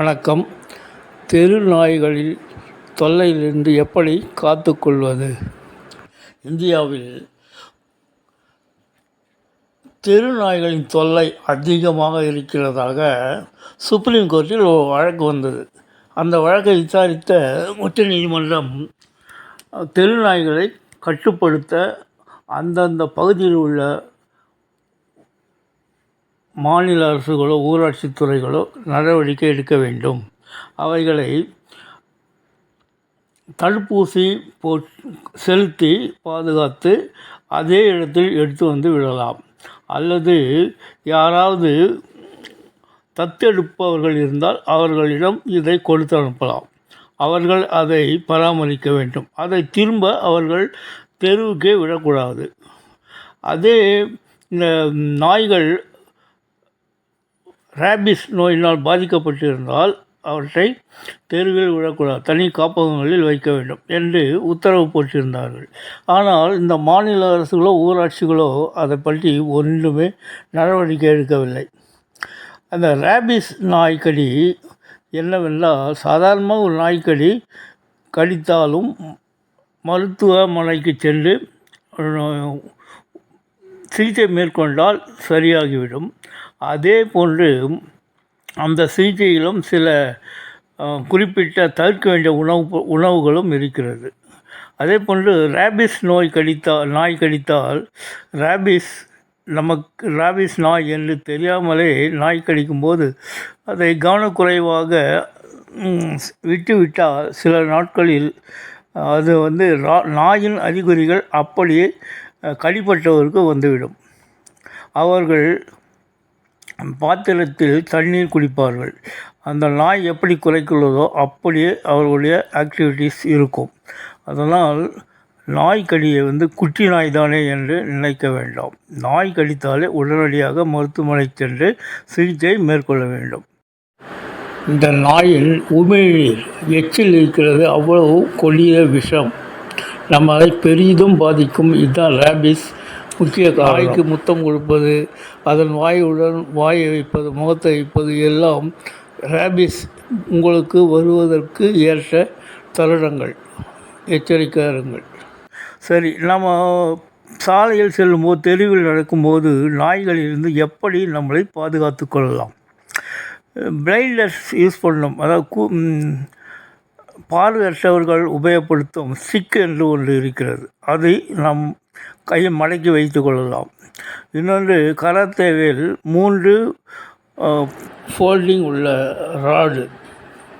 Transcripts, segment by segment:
வணக்கம். தெரு நாய்களில் தொல்லையிலிருந்து எப்படி காத்துக்கொள்வது? இந்தியாவில் தெரு நாய்களின் தொல்லை அதிகமாக இருக்கிறதாக சுப்ரீம் கோர்ட்டில் ஒரு வழக்கு வந்தது. அந்த வழக்கை விசாரித்த உச்சநீதிமன்றம் தெரு நாய்களை கட்டுப்படுத்த அந்தந்த பகுதியில் உள்ள மாநில அரசுகளோ ஊராட்சித் துறைகளோ நடவடிக்கை எடுக்க வேண்டும். அவைகளை தடுப்பூசி போ செலுத்தி பாதுகாத்து அதே இடத்தில் எடுத்து வந்து விடலாம். அல்லது யாராவது தத்தெடுப்பவர்கள் இருந்தால் அவர்களிடம் இதை கொடுத்து அனுப்பலாம். அவர்கள் அதை பராமரிக்க வேண்டும். அதை திரும்ப அவர்கள் தெருவுக்கே விடக்கூடாது. அதே இந்த நாய்கள் ரேபிஸ் நோயினால் பாதிக்கப்பட்டிருந்தால் அவற்றை தெருவில் விடக்கூடாது தனி காப்பகங்களில் வைக்க வேண்டும் என்று உத்தரவு போட்டிருந்தார்கள். ஆனால் இந்த மாநில அரசுகளோ ஊராட்சிகளோ அதை பற்றி ஒன்றுமே நடவடிக்கை எடுக்கவில்லை. அந்த ரேபிஸ் நாய்க்கடி என்னவென்றால் சாதாரணமாக ஒரு நாய்க்கடி கடித்தாலும் மருத்துவமனைக்கு சென்று சிகிச்சை மேற்கொண்டால் சரியாகிவிடும். அதே போன்று அந்த சிகிச்சையிலும் சில குறிப்பிட்ட தவிர்க்க வேண்டிய உணவு உணவுகளும் இருக்கிறது. அதே போன்று ரேபிஸ் நோய் கடித்தால் நாய் கடித்தால் ரேபிஸ் நமக்கு ரேபிஸ் நாய் என்று தெரியாமலே நாய் கடிக்கும்போது அதை கவனக்குறைவாக விட்டுவிட்டால் சில நாட்களில் அது வந்து நாயின் அறிகுறிகள் அப்படியே கடிப்பட்டவருக்கு வந்துவிடும். அவர்கள் பாத்திரத்தில் தண்ணீர் குடிப்பார்கள். அந்த நாய் எப்படி குறைக்குள்ளதோ அப்படியே அவர்களுடைய ஆக்டிவிட்டீஸ் இருக்கும். அதனால் நாய் கடியை வந்து குட்டி நாய் தானே என்று நினைக்க வேண்டாம். நாய் கடித்தாலே உடனடியாக மருத்துவமனை சென்று சிகிச்சை மேற்கொள்ள வேண்டும். இந்த நாயின் உமிழ்நீர் எச்சில் இருக்கிறது அவ்வளவு கொடிய விஷம். நம்மளை பெரிதும் பாதிக்கும். இதுதான் ரேபிஸ் முக்கிய காய்க்கு முத்தம் கொடுப்பது அதன் வாயுடன் வாயை வைப்பது முகத்தை வைப்பது எல்லாம் ரேபிஸ் உங்களுக்கு வருவதற்கு ஏற்ற தருணங்கள். எச்சரிக்கையாருங்கள் சரி நம்ம சாலையில் செல்லும்போது தெருவில் நடக்கும்போது நாய்களிலிருந்து எப்படி நம்மளை பாதுகாத்து கொள்ளலாம்? பிளைண்டர்ஸ் யூஸ் பண்ணணும். அதாவது பார்வையற்றவர்கள் உபயோகப்படுத்தும் ஸ்டிக் என்று ஒன்று இருக்கிறது. அதை நம் கையை மடக்கி வைத்து கொள்ளலாம். இன்னொன்று கராத்தேவில் மூன்று ஃபோல்டிங் உள்ள ராடு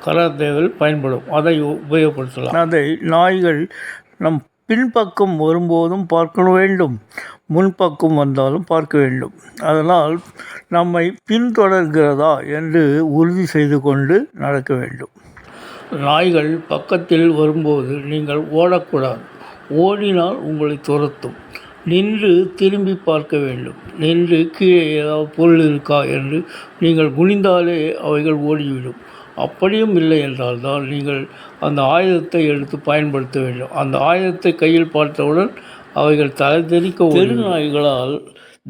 கராத்தேவில் பயன்படும். அதை உபயோகப்படுத்தலாம். அதை நாய்கள் நம் பின்பக்கம் வரும்போதும் பார்க்க வேண்டும். முன்பக்கம் வந்தாலும் பார்க்க வேண்டும். அதனால் நம்மை பின்தொடர்கிறதா என்று உறுதி செய்து கொண்டு நடக்க வேண்டும். நாய்கள் பக்கத்தில் வரும்போது நீங்கள் ஓடக்கூடாது. ஓடினால் உங்களை துரத்தும். நின்று திரும்பி பார்க்க வேண்டும். நின்று கீழே ஏதாவது பொருள் இருக்கா என்று நீங்கள் குனிந்தாலே அவைகள் ஓடிவிடும். அப்படியும் இல்லை என்றால் தான் நீங்கள் அந்த ஆயுதத்தை எடுத்து பயன்படுத்த வேண்டும். அந்த ஆயுதத்தை கையில் பார்த்தவுடன் அவைகள் தலை தெறிக்க தெருநாய்களால்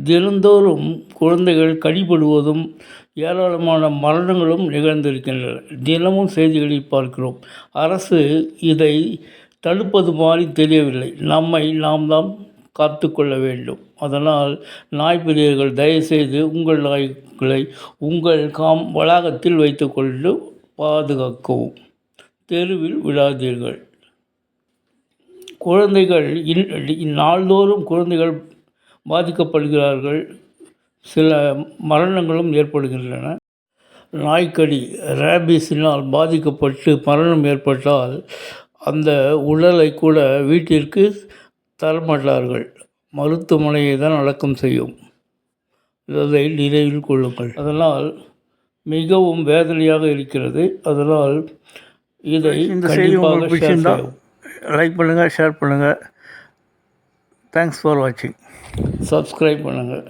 தினந்தோறும் குழந்தைகள் கடிபடுவதும் ஏராளமான மரணங்களும் நிகழ்ந்திருக்கின்றன. தினமும் செய்திகளில் பார்க்கிறோம். அரசு இதை தடுப்பது மாதிரி தெரியவில்லை. நம்மை நாம் தான் காத்து கொள்ள வேண்டும். அதனால் நாய்பிரியர்கள் தயவுசெய்து உங்கள் நாய்களை உங்கள் காம் வளாகத்தில் வைத்துக்கொண்டு பாதுகாக்கவும். தெருவில் விடாதீர்கள் குழந்தைகள் இன் நாள்தோறும் குழந்தைகள் பாதிக்கப்படுகிறார்கள். சில மரணங்களும் ஏற்படுகின்றன. நாய்க்கடி ரேபிஸினால் பாதிக்கப்பட்டு மரணம் ஏற்பட்டால் அந்த உடலை கூட வீட்டிற்கு தரமாட்டார்கள். மருத்துவமனையை தான் அடக்கம் செய்யும். அதை நினைவில் கொள்ளுங்கள். அதனால் மிகவும் வேதனையாக இருக்கிறது. அதனால் இதை இந்த செய்தி உங்களுக்கு பிடிச்சிருந்தா லைக் பண்ணுங்கள் ஷேர் பண்ணுங்கள் தேங்க்ஸ் ஃபார் வாட்சிங் சப்ஸ்கிரைப் பண்ணுங்கள்